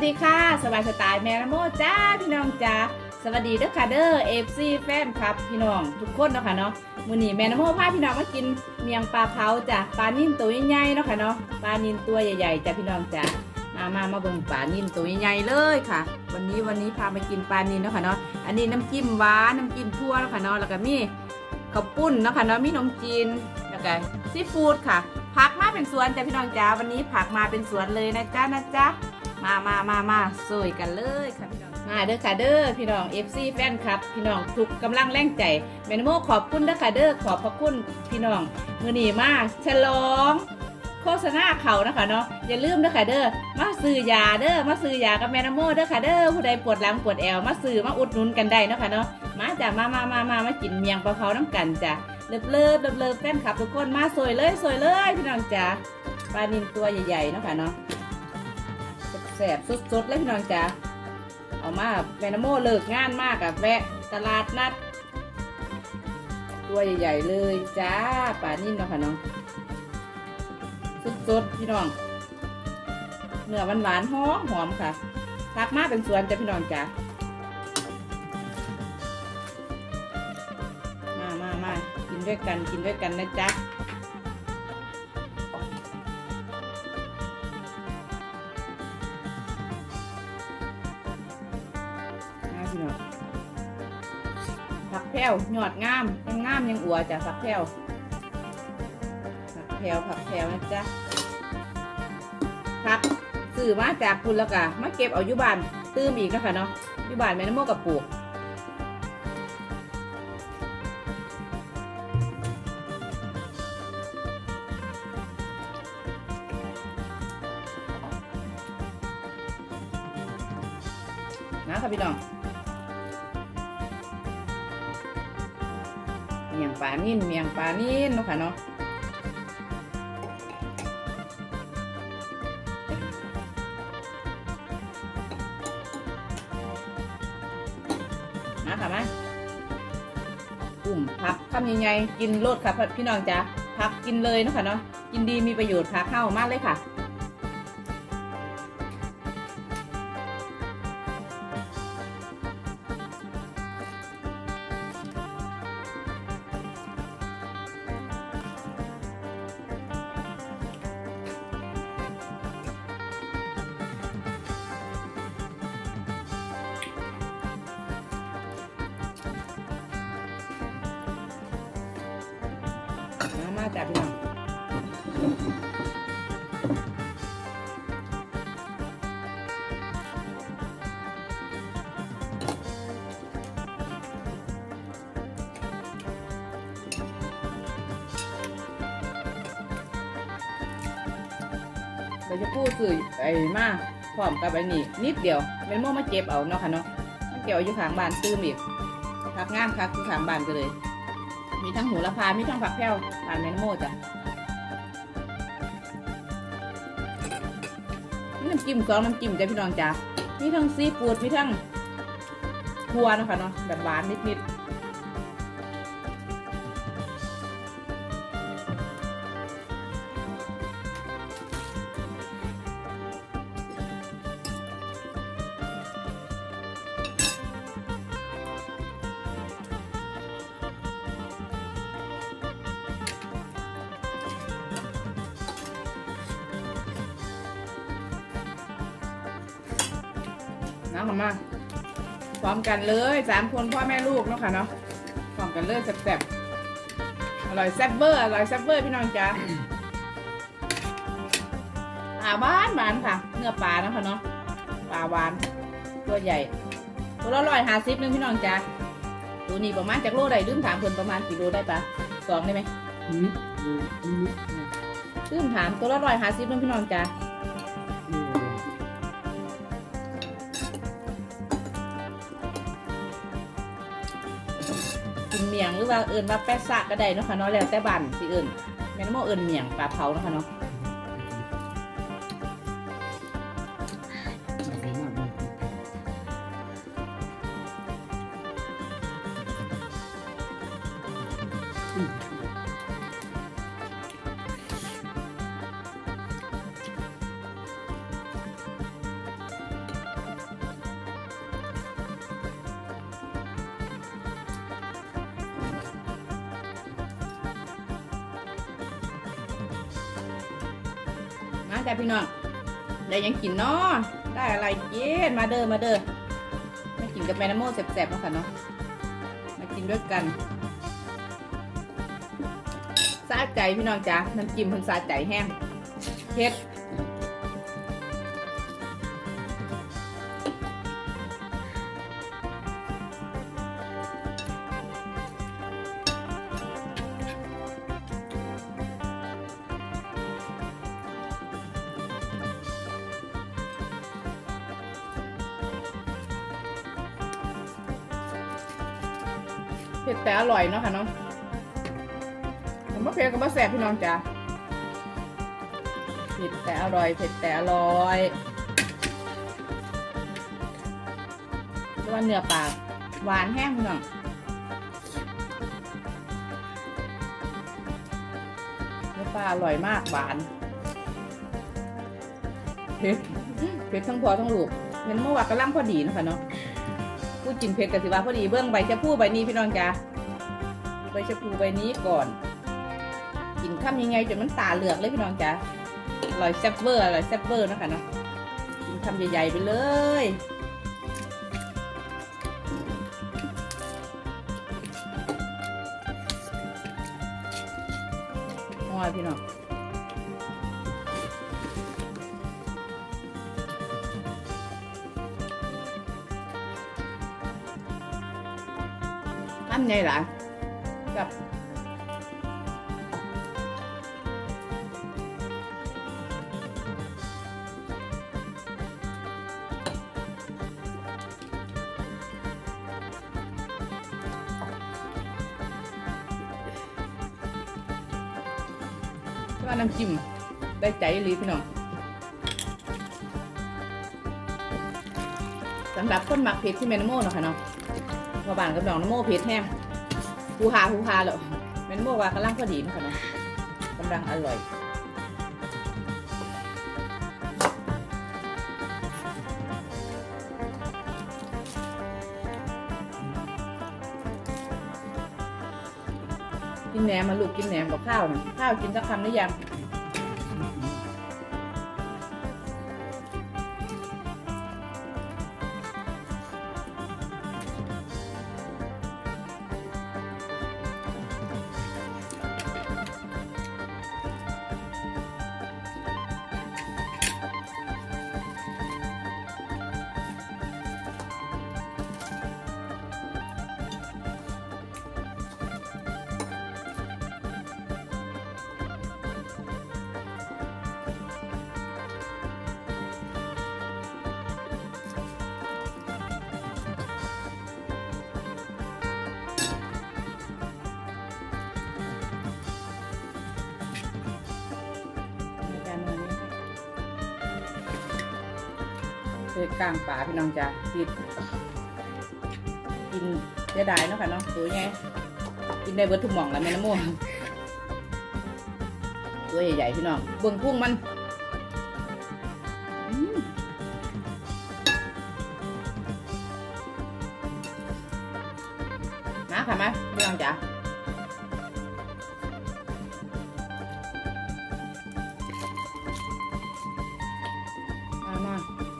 วัสดีค่ะ สบายสไตล์แมนโมจ้าพี่น้องจ้าสวัสดีเด้อค่ะเด้อเอฟซีแฟนครับพี่น้องทุกคนเนาะค่ะเนาะมื้อนี้แมนโมพาพี่น้องมากินเมียงปลาเผาจ้ะปลานิ่นตัวใหญ่ๆเนาะค่ะเนาะปลานิ่นตัวใหญ่ๆจ้ะพี่น้องจ้ามามามาเบิ่งปลานิ่นตัวใหญ่ๆเลยค่ะ วันนี้วันนี้พามากินปลานิ่นเนาะค่ะเนาะอันนี้น้ำจิ้มหวานน้ำจิ้มทั่วเนาะค่ะเนาะแล้วก็มีข้าวปุ้นเนาะค่ะเนาะมีนมจีนแล้วก็ซีฟู้ดค่ะผักมาเป็นสวนจ้ะพี่น้องจ้าวันนี้ผักมาเป็นสวนเลยนะจ๊ะนะจ๊ะ มามามามาสวยกันเลยค่ะพี่น้อง มาเด้อค่ะเด้อพี่น้อง FC แฟนคลับ พี่น้องทุกกำลังแรงใจแมนโมขอบคุณเด้อค่ะเด้อขอบพระคุณพี่น้องมือนีมาฉลองโฆษณาเขานะคะเนาะอย่าลืมเด้อค่ะเด้อมาซื้อยาเด้อมาซื้อยากับแมนโมเด้อค่ะเด้อผู้ใดปวดหลังปวดแอวมาซื้อมาอุดหนุนกันได้นะคะเนาะมาจ้ะมามามามามากินเมียงปลาเผาน้ำกันจ้ะเลิฟเลิฟเลิฟเลิฟแฟนคลับทุกคนมาสวยเลยสวยเลยพี่น้องจ้ะปลานินตัวใหญ่ๆเนาะค่ะเนาะ แสบสดๆเลยพี่น้องจ๋าเอามาแมนโมเลิกงานมากอะแวะตลาดนัด ตัวใหญ่ๆเลยจ้าป่านิ่นเนาะค่ะน้องสดๆพี่น้องเนื้อหวานๆหอมหอมค่ะพักมาเป็นสวนจ้ะพี่น้องจ๋ามามามากินด้วยกันกินด้วยกันนะจ๊ะ ผักแพรวยอดงามยังงามยังอัวจ้ะผักแพวผักแพวผักแพวนะจ๊ะผักสื่อมาจากคุณแล้วกะมาเก็บเอาอยุบานตื้มอีกนะคะเนาะอยุบานแม่น้ำโมกับปลูก นิ่นเมียงปลานิ่นเนาะค่ะเนาะมาค่ะมาอุ่มพักคำใหญ่ๆกินโลดค่ะพี่น้องจ้ะพักกินเลยเนาะค่ะเนาะกินดีมีประโยชน์พักเข้ามากเลยค่ะ มามาจากพี่น้องเราจะพูดสื่อไอ้มาพร้อมกับไอ้นี่นิดเดียวเป็นโม่มาเก็บเอาเนาะค่ะเนาะมาเก็บเอาอยู่ขางบานตื้มอีกพักงามคักอยู่ข้างบานก็เลย มีทั้งหูละพา มีทั้งผักแพรวปลานแมนโมจ้ะนี่น้ำจิ้มสองน้ำจิ้มจ้ะพี่น้องจ้ะมีทั้งซีฟู้ดมีทั้งครัวนะคะเนาะแบบหวานนิดๆ นะค่ะมาพร้อมกันเลยสามคนพ่อแม่ลูกเนาะค่ะเนาะพร้อมกันเลยแซ่บๆอร่อยแซ่บเบอร์อร่อยแซ่บเบอร์พี่น้องจ้ะปลาบ้านหวานค่ะ เนื้อปลาเนาะค่ะเนาะปลาหวาน ตัวใหญ่ ตัวละร้อยห้าสิบนึงพี่น้องจ้ะตัวนี้ประมาณจากโลได้ลืมถามเพิ่นประมาณกี่โลได้ปะสองได้ไหมอืมอืมอืมลืมถามตัวละร้อยห้าสิบนึงพี่น้องจ้ะ กินเมียงหรือว่าเอิญว่าแปะซะก็ได้เนาะค่ะเนาะแล้วแต่บ้านสิเอิญแม่นโมเอิญเมียงปลาเผาเนาะค่ะเนาะ จ้ะพี่น้องได้ยังกินเนาะได้อะไรเย็นมาเด้อมาเด้อมากินกับแมนโมแสบๆมาค่ะเนาะมากินด้วยกันสาใจพี่น้องจ้ะน้ำจิ้มเพิ่นสาใจแห้งเผ็ด ผ็ดแต่อร่อยเนาะค่ะเนาะผมว่าเผ็ดกับว่าแซ่บพี่น้องจ้ะเผ็ดแต่อร่อยเผ็ดแต่อร่อยว่าเนื้อปลาหวานแห้งพี่น้องเนื้อปลาอร่อยมากหวานเผ็ดเผ็ดทั้งพอทั้งลูกเห็นเมื่อวานกำลังพอดีนะคะเนาะ พูดกินเผ็ดกับสิว่าพอดีเบื้องใบชะพูใบนี้พี่น้องจ้าใบชะพูใบนี้ก่อน กินข้ามยังไงจนมันตาเหลือกเลยพี่น้องจ้าอร่อยแซ่บเวอร์อร่อยแซ่บเวอร์นะคะเนาะกินคำใหญ่ๆไปเลยอร่อยพี่น้องำไงละกับว่าน้ำจิ้มได้ใจอีหลีพี่น้องสำหรับคนหมักเผ็ดที่เมนโม่เนาะค่ะเนาะพอบานกับน้องน้ำโม่เผ็ดแห้ง ฮูฮาฮูฮาเลยเมนโมว่ากำลังพอดีเนาะค่ะเนาะกำลังอร่อยกินแหนมมาลูกกินแหนมกับข้าวนะข้าวกินสักคำได้ยัง คือกลางป่าพี่น้องจ้ะกินกินเสียดายเนาะค่ะเนาะตัวไงกินได้เบิดทุกหม่องแล้วแม่น้ำม่วงตัวใหญ่ๆพี่น้องเบิ่งพุ่งมัน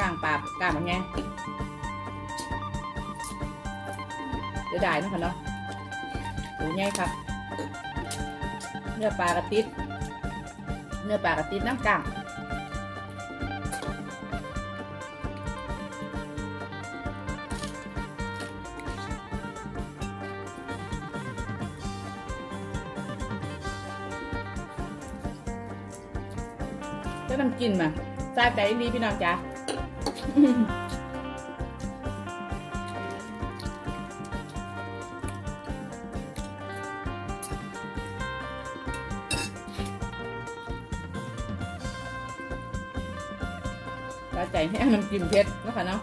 กลางปลากลางแบบไงเดี๋ยวได้นะคะเนาะโอ้ยง่ายครับ เนื้อปลากระติดเนื้อปลากระติดน้ำกลางก็น้ำกินมาทราบใจดีพี่น้องจ้า ปลาใจแห้งน้ำจิ้มเผ็ดนะคะเนาะ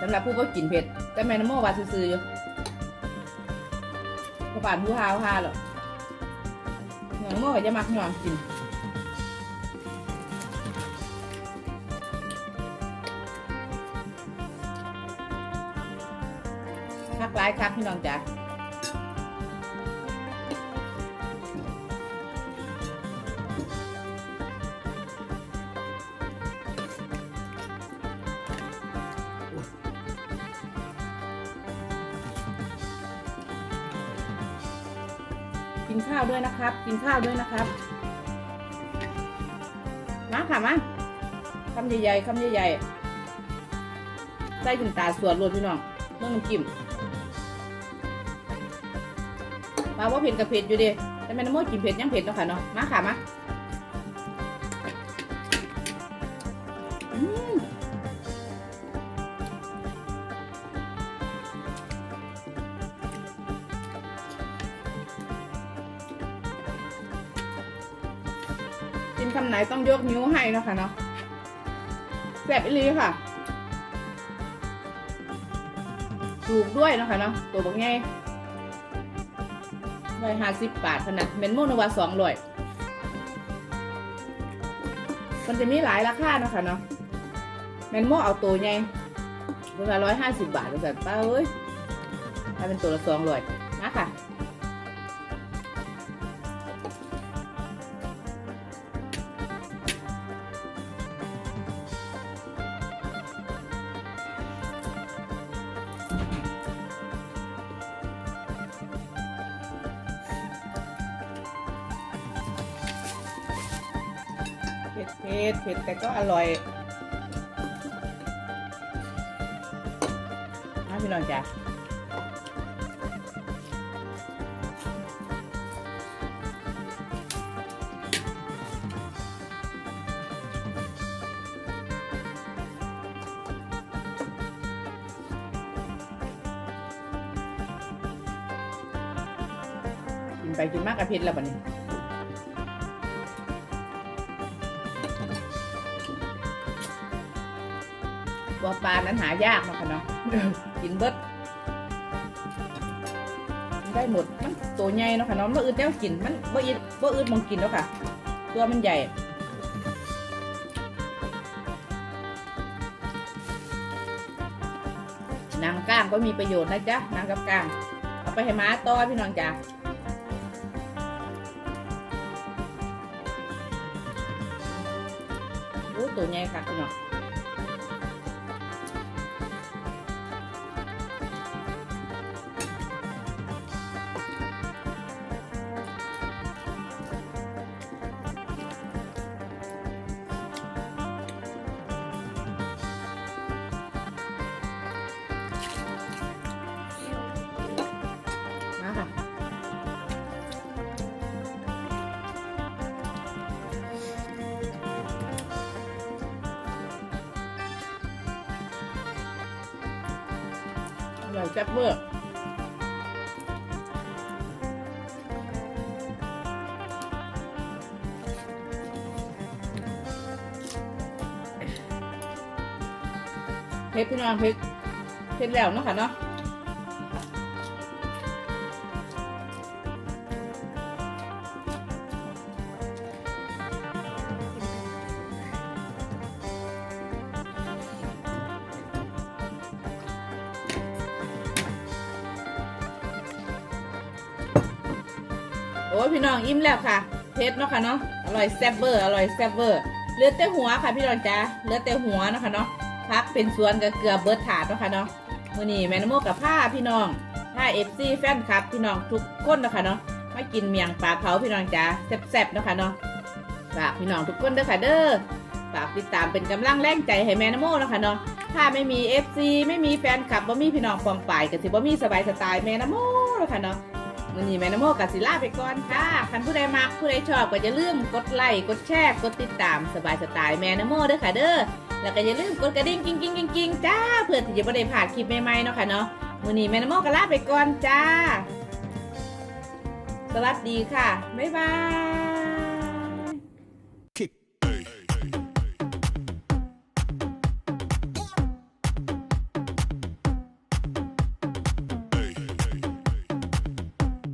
สำหรับผู้บ่กินเผ็ด แต่แม่น้ำโมว่าซื่อๆอยู่ก็ผ่านผู้ฮาผู้ฮาหรอกแม่น้ำโมก็จะมักยอมกิน คักหลายคักพี่น้องจ้ะกินข้าวด้วยนะครับ กินข้าวด้วยนะครับ มาค่ะมาคำใหญ่ๆคำใหญ่ๆใส่ถึงตาส่วดรวมพี่น้องเมื่อมันกิม มาว่าเผ็ดกับเผ็ดอยู่ดิแต่แม่น้ำมดกินเผ็ดยังเผ็ดเนาะค่ะเนาะ มาค่ะมากินคำไหนต้องยกนิ้วให้เนาะค่ะเนาะแซ่บอีลีค่ะถูกด้วยเนาะคะเนาะตัวบางไง ร้อยห้าสิบบาทพะนะเมนโมนวาสองร้อยมันจะมีหลายราคาเนาะคะเนาะเมนโมเอาตัวไงเวลาร้อยห้าสิบบาทแบบป้าเอ้ยถ้าเป็นตัวละสองร้อยนะค่ะ ผ็ดเผ็ดแต่ก็อร่อยนะพี่น้องจ้ะกินไปกินมากกับเผ็ดแล้วบัดนี้ ตัวปลานั้นหายากเนาะค่ะเนาะกินเบิดกินได้หมดมันตัวใหญ่เนาะค่ะเนาะมันอึดแล้วกินมันบ่อึดบ่อึดมองกินแล้วค่ะ ตัวมันใหญ่นางก้างก็มีประโยชน์นะจ๊ะนางกับก้างเอาไปให้ม้าต่อพี่น้องจ้ะโอ้ตัวใหญ่ค่ะพี่น้อง ร่อยแซ่บเวอร์เพชรพี่น้องเพชรเผ็ดแล้วเนาะค่ะเนาะ อ้ยพี่น้องอิ่มแล้วค่ะเพชรเนาะค่ะเนาะอร่อยแซ่บเบอร์อร่อยแซ่บเบอร์เลือดแต่หัวค่ะพี่น้องจ้าเลือดแต่หัวเนาะค่ะเนาะพักเป็นส่วนกับเกลือเบิร์ดถาดเนาะค่ะเนาะมือนี้แมนโมกับผ้าพี่น้องผ้าเอฟซีแฟนคลับ พี่น้องทุกคนเนาะค่ะเนาะมากินเมียงปลาเผาพี่น้องจ้าแซ่บๆเนาะค่ะเนาะฝากพี่น้องทุกคนเด้อค่ะเด้อฝากติดตามเป็นกำลังแรงใจให้แมนโมเนาะค่ะเนาะถ้าไม่มี FC ไม่มีแฟนคลับบ่มีพี่น้องปองป่ายก็สิบ่มีสบายสไตล์แมนโมเนาะค่ะเนาะ วันนี้แม่นโมกับศิลาไปก่อนค่ะคันผู้ใดมักผู้ใดชอบก็อย่าลืมกดไลค์กดแชร์กดติดตามสบายสไตล์แม่นโมเด้อค่ะเด้อแล้วก็อย่าลืมกดกระดิ่งกิ้งกิ้งกิ้งกิ้งจ้าเพื่อที่จะไม่ได้พลาดคลิปใหม่ๆเนาะค่ะเนาะวันนี้แม่นโมก็ลาไปก่อนจ้า สวัสดีค่ะบ๊ายบาย